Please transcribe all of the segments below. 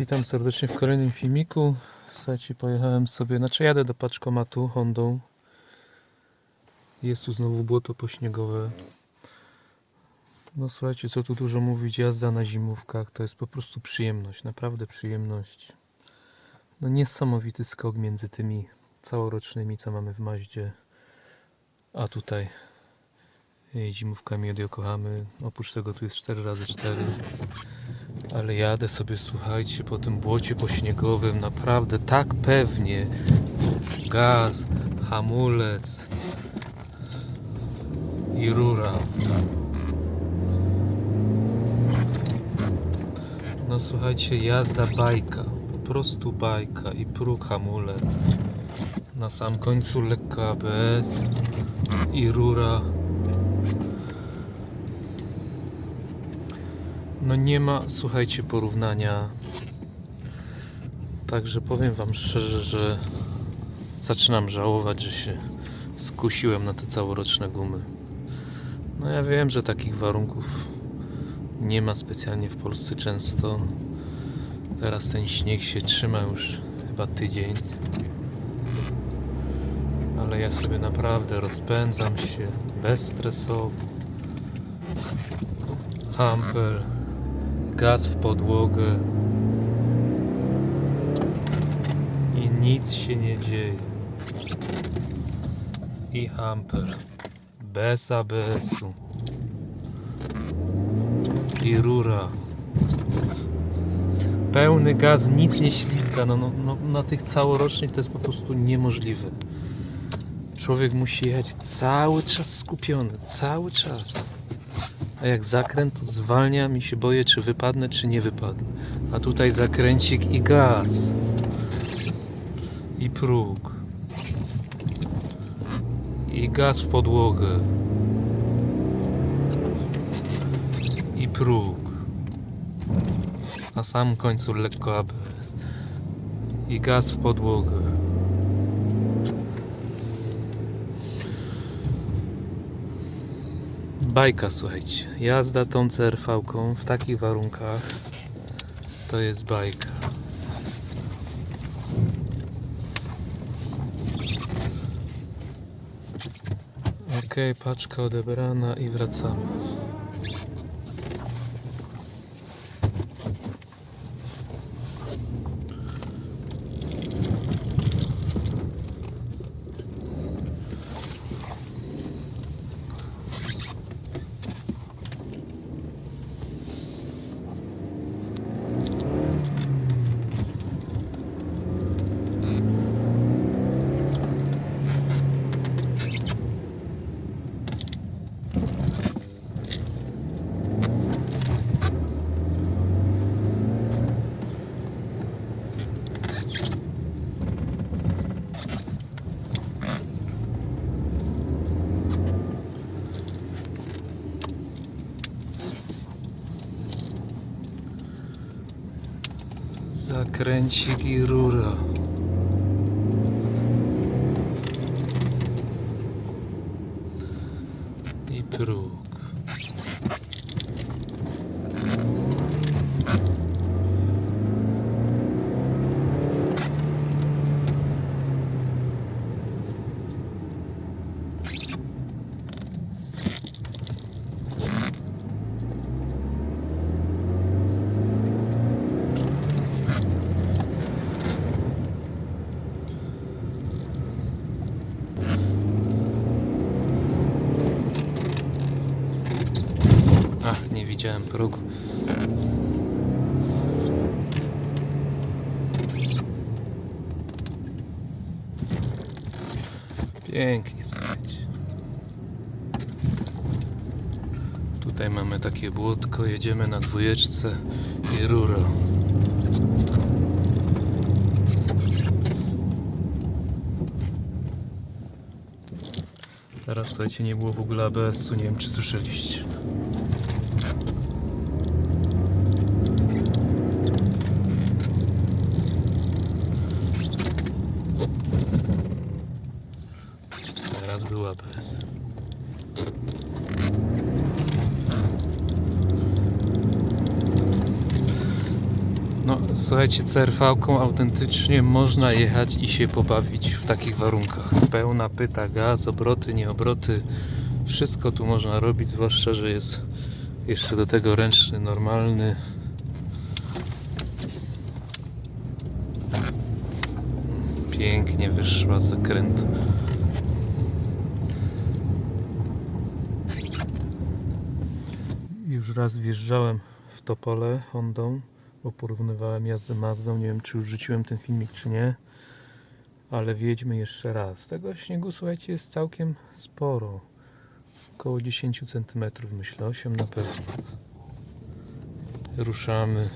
Witam serdecznie w kolejnym filmiku. Słuchajcie, pojechałem sobie, znaczy jadę do paczkomatu Hondą. Jest tu znowu błoto pośniegowe. No słuchajcie, co tu dużo mówić, jazda na zimówkach to jest po prostu przyjemność, naprawdę przyjemność. No niesamowity skok między tymi całorocznymi, co mamy w Maździe, a tutaj zimówkami od Yokohamy. Oprócz tego tu jest 4x4 ale jadę sobie, słuchajcie, po tym błocie pośniegowym naprawdę tak pewnie. Gaz, hamulec i rura. No słuchajcie, jazda bajka, po prostu bajka i próg hamulec. Na sam końcu lekko ABS i rura. No nie ma, słuchajcie, porównania. Także powiem Wam szczerze, że zaczynam żałować, że się skusiłem na te całoroczne gumy. No ja wiem, że takich warunków nie ma specjalnie w Polsce często. Teraz ten śnieg się trzyma już chyba tydzień. Ale ja sobie naprawdę rozpędzam się bezstresowo. Hampel gaz w podłogę i nic się nie dzieje. I hamper bez ABS-u i rura. Pełny gaz, nic nie ślizga. No, no, no, na tych całorocznych to jest po prostu niemożliwe. Człowiek musi jechać cały czas skupiony, cały czas. A jak zakręt, to zwalniam i się boję, czy wypadnę, czy nie wypadnę. A tutaj zakręcik i gaz. I próg. I gaz w podłogę. I próg. Na samym końcu lekko ABS. I gaz w podłogę. Bajka, słuchajcie. Jazda tą CRV-ką w takich warunkach to jest bajka. Ok, paczka odebrana i wracamy. Zakręcik i rura. I próg. Ach, nie widziałem progu. Pięknie, słuchajcie. Tutaj mamy takie błotko, jedziemy na dwójeczce i rura. Teraz słuchajcie, nie było w ogóle ABS-u, nie wiem czy słyszeliście. Teraz był ABS. No, Słuchajcie, CRV-ką autentycznie można jechać i się pobawić w takich warunkach. Pełna pyta, gaz, obroty, nieobroty. Wszystko tu można robić, zwłaszcza, że jest jeszcze do tego ręczny, normalny. Pięknie wyszła zakręt. Już raz wjeżdżałem w Topole Hondą, bo porównywałem jazdę Mazdą. Nie wiem, czy już rzuciłem ten filmik, czy nie. Ale wjedźmy jeszcze raz. Tego śniegu, słuchajcie, jest całkiem sporo. Około 10 cm, myślę, 8 na pewno. Ruszamy.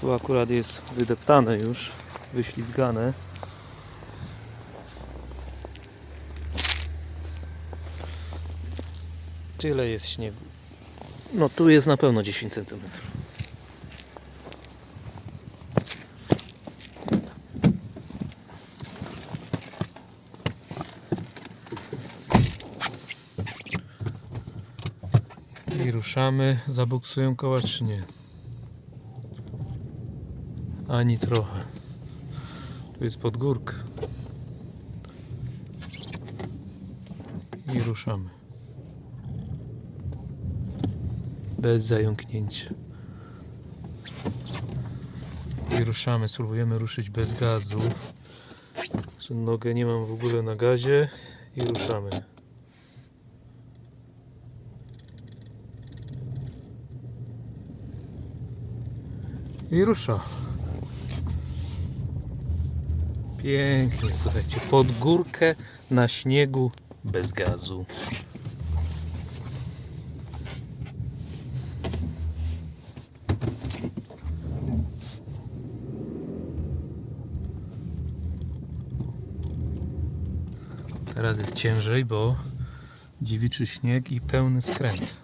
Tu akurat jest wydeptane już, wyślizgane. Tyle jest śniegu. No tu jest na pewno 10 cm. I ruszamy. Zabuksują koła czy nie? Ani trochę. Tu jest podgórka. I ruszamy. Bez zająknięcia. I ruszamy. Spróbujemy ruszyć bez gazu. Nogę nie mam w ogóle na gazie. I ruszamy. I rusza. Pięknie, słuchajcie. Pod górkę na śniegu bez gazu. Teraz jest ciężej, bo dziewiczy śnieg i pełny skręt.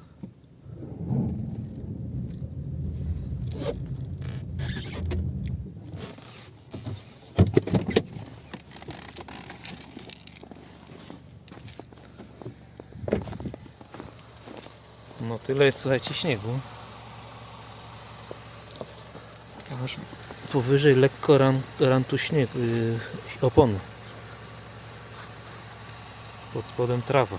No tyle jest, słuchajcie, śniegu. Aż powyżej lekko ran, rantu śnieg, yy, opony. Pod spodem trawa.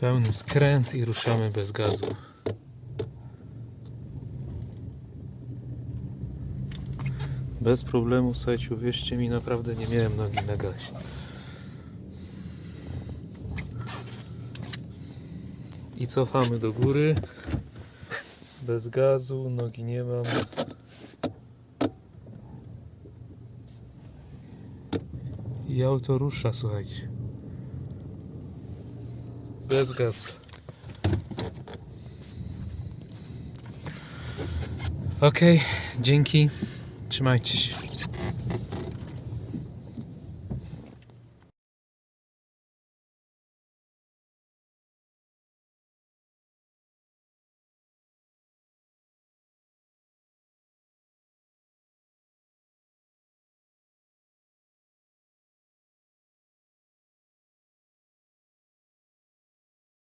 Pełny skręt i ruszamy bez gazu. Bez problemu, słuchajcie, uwierzcie mi, naprawdę nie miałem nogi na gazie. I cofamy do góry. Bez gazu, nogi nie mam. I auto rusza, słuchajcie. Bez gazu. Okej, dzięki. Trzymajcie się.